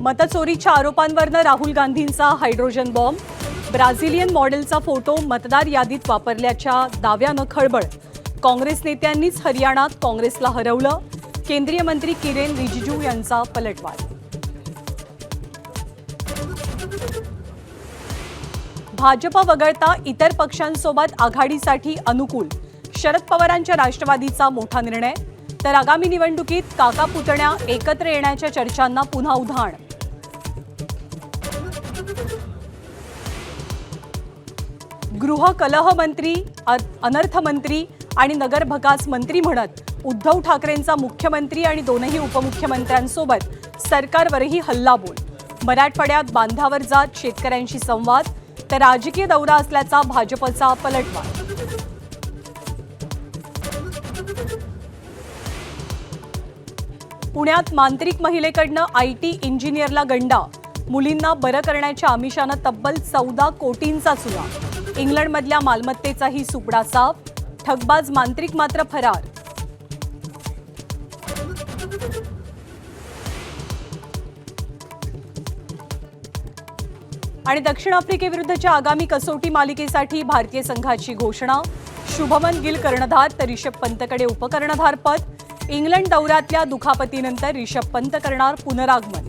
मतचोरीच्या आरोपांवरनं राहुल गांधींचा hydrogen bomb. Brazilian मॉडेलचा फोटो मतदार यादीत वापरल्याच्या दाव्यानं खळबळ. काँग्रेस नेत्यांनीच हरियाणात काँग्रेसला हरवलं. केंद्रीय मंत्री किरेन रिजिजू यांचा पलटवार. भाजप वगळता इतर पक्षांसोबत आघाडीसाठी अनुकूल. शरद पवारांच्या राष्ट्रवादीचा मोठा निर्णय. तर आगामी निवडणुकीत काका पुतण्या एकत्र येण्याच्या चर्चांना पुन्हा उधाण. गृहकलह मंत्री अनर्थमंत्री आणि नगरभकास मंत्री म्हणत उद्धव ठाकरेंचा मुख्यमंत्री आणि दोनही उपमुख्यमंत्र्यांसोबत सरकारवरही हल्लाबोल. मराठवाड्यात बांधावर जात शेतकऱ्यांशी संवाद तर राजकीय दौरा असल्याचा भाजपचा पलटवार. पुण्यात मांत्रिक महिलेकडनं आय टी इंजिनियरला गंडा मुलींना बरं करण्याच्या आमिषानं तब्बल चौदा कोटींचा चुना. इंग्लंडमधल्या मालमत्तेचाही सुपडा साफ. ठगबाज मांत्रिक मात्र फरार. आणि दक्षिण आफ्रिकेविरुद्धच्या आगामी कसोटी मालिकेसाठी भारतीय संघाची घोषणा. शुभमन गिल कर्णधार तर रिषभ पंतकडे उपकर्णधार पद इंग्लंड दौऱ्यातल्या दुखापतीनंतर रिषभ पंत करणार पुनरागमन.